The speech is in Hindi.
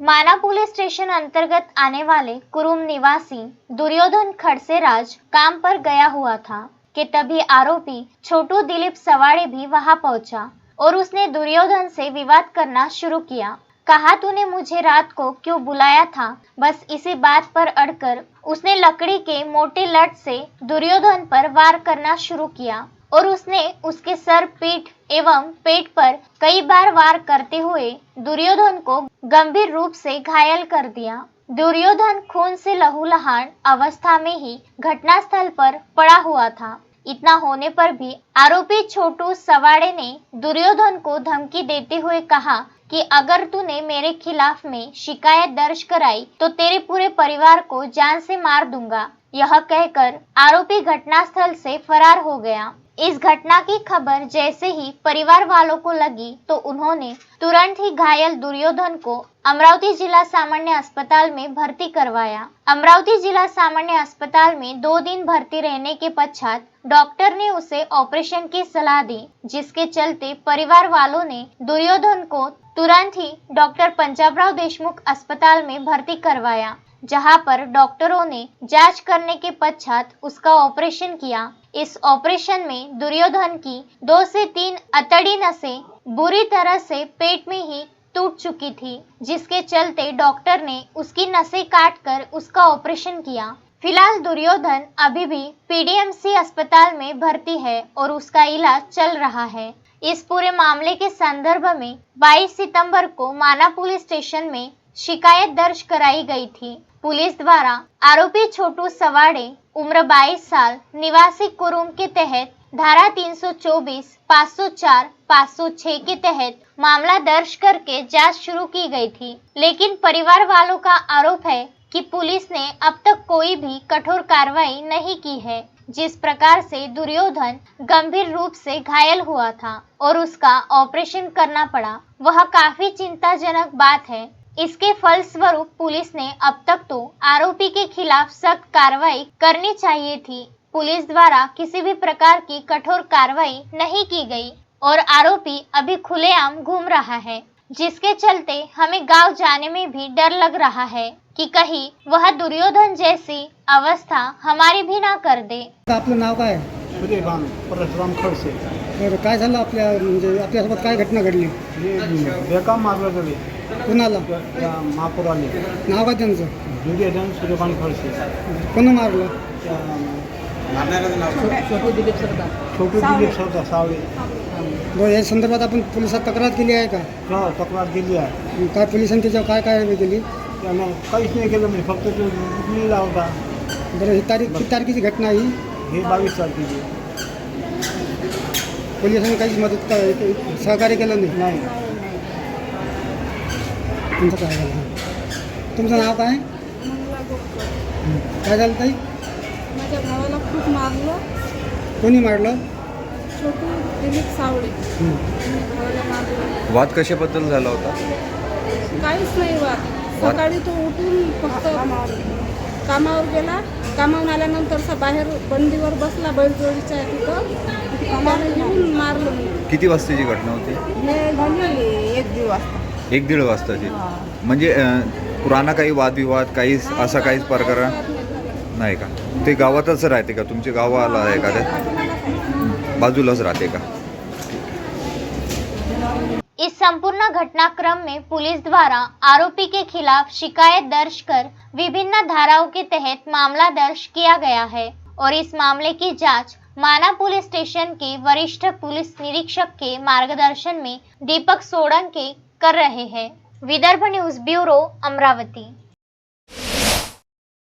माना पुलिस स्टेशन अंतर्गत आने वाले कुरुम निवासी दुर्योधन खड़सेराज काम पर गया हुआ था कि तभी आरोपी छोटू दिलीप सवाड़े भी वहाँ पहुँचा और उसने दुर्योधन से विवाद करना शुरू किया। कहा, तूने मुझे रात को क्यों बुलाया था? बस इसी बात पर अड़कर उसने लकड़ी के मोटे लट से दुर्योधन पर वार करना शुरू किया और उसने उसके सर, पीठ एवं पेट पर कई बार वार करते हुए दुर्योधन को गंभीर रूप से घायल कर दिया। दुर्योधन खून से लहूलुहान अवस्था में ही घटनास्थल पर पड़ा हुआ था। इतना होने पर भी आरोपी छोटू सवाड़े ने दुर्योधन को धमकी देते हुए कहा कि अगर तूने मेरे खिलाफ में शिकायत दर्ज कराई तो तेरे पूरे परिवार को जान से मार दूँगा। यह कहकर आरोपी घटनास्थल से फरार हो गया। इस घटना की खबर जैसे ही परिवार वालों को लगी तो उन्होंने तुरंत ही घायल दुर्योधन को अमरावती जिला सामान्य अस्पताल में भर्ती करवाया। अमरावती जिला सामान्य अस्पताल में दो दिन भर्ती रहने के पश्चात डॉक्टर ने उसे ऑपरेशन की सलाह दी, जिसके चलते परिवार वालों ने दुर्योधन को तुरंत ही डॉक्टर पंजाबराव देशमुख अस्पताल में भर्ती करवाया। जहाँ पर डॉक्टरों ने जाँच करने के पश्चात उसका ऑपरेशन किया। इस ऑपरेशन में दुर्योधन की दो से तीन अतड़ी नसें बुरी तरह से पेट में ही टूट चुकी थी, जिसके चलते डॉक्टर ने उसकी नसें काटकर उसका ऑपरेशन किया। फ़िलहाल दुर्योधन अभी भी पीडीएमसी अस्पताल में भर्ती है और उसका इलाज चल रहा है। इस पूरे मामले के संदर्भ में 22 सितंबर को माना पुलिस स्टेशन में शिकायत दर्ज कराई गई थी। पुलिस द्वारा आरोपी छोटू सवाड़े उम्र 22 साल निवासी कुरुम के तहत धारा 324, 504, 506 के तहत मामला दर्ज करके जाँच शुरू की गई थी। लेकिन परिवार वालों का आरोप है कि पुलिस ने अब तक कोई भी कठोर कार्रवाई नहीं की है जिस प्रकार से दुर्योधन गंभीर रूप से घायल हुआ था और उसका ऑपरेशन करना पड़ा। वह काफ़ी चिंताजनक बात है इसके फलस्वरूप पुलिस ने अब तक तो आरोपी के खिलाफ सख्त कार्रवाई करनी चाहिए थी। पुलिस द्वारा किसी भी प्रकार की कठोर कार्रवाई नहीं की गई और आरोपी अभी खुलेआम घूम रहा है जिसके चलते हमें गाँव जाने में भी डर लग रहा है कि कहीं वह दुर्योधन जैसी अवस्था हमारी भी ना कर दे। आपलं नाव काय? सूर्यकांत परशुराम खडसे। बरं काय झालं आपल्या म्हणजे आपल्यासोबत काय घटना घडली? हे बेकाम मारलं तरी कुणाला? त्या महापुराने नाव काय त्यांचं? दुर्योधन सूर्यकांत खडसे. कोण मारलं? त्या छोटू दिलीप सरदा सावळे. बरं या संदर्भात आपण पोलिसात तक्रार केली आहे का? हा तक्रार केली आहे. काय पोलिसांनी त्याच्यावर काय काय केली? त्यानं काहीच नाही केलं म्हणजे फक्त तो लिहिला होता. बरं ही तारीख किती तारखेची घटना ही? हे बावीस तारखेची. पोलिसांनी काहीच मदत का- सहकार्य केलं नाही? नाही. तुमचं काय झालं? हां. तुमचं नाव काय. काय झालं ताई? माझ्या भावाला खूप मारलं. कोणी मारलं? छोटू दिलीप सावळे. हं. भावाला मारलं. वाद कशाबद्दल झाला होता? काहीच नाही वाद. सकाळी तो उठून फक्त कामावर गेला. कामावून आल्यानंतर असा बाहेर बंदीवर बसला बैलजोडीच्या तिथं. त्याने येऊन मारलं मी. किती वाजताची घटना होती? हे झाली एक दिवस एक दीड वाजताची म्हणजे पुराणा काही वादविवाद, काही असा काहीच प्रकार नाही का? ते गावातच राहते का? तुमच्या गावाला आहे का ते? बाजूलाच राहते का? इस संपूर्ण घटनाक्रम में पुलिस द्वारा आरोपी के खिलाफ शिकायत दर्ज कर विभिन्न धाराओं के तहत मामला दर्ज किया गया है और इस मामले की जाँच माना पुलिस स्टेशन के वरिष्ठ पुलिस निरीक्षक के मार्गदर्शन में दीपक सोडंके कर रहे हैं। Vidarbha news bureau Amravati.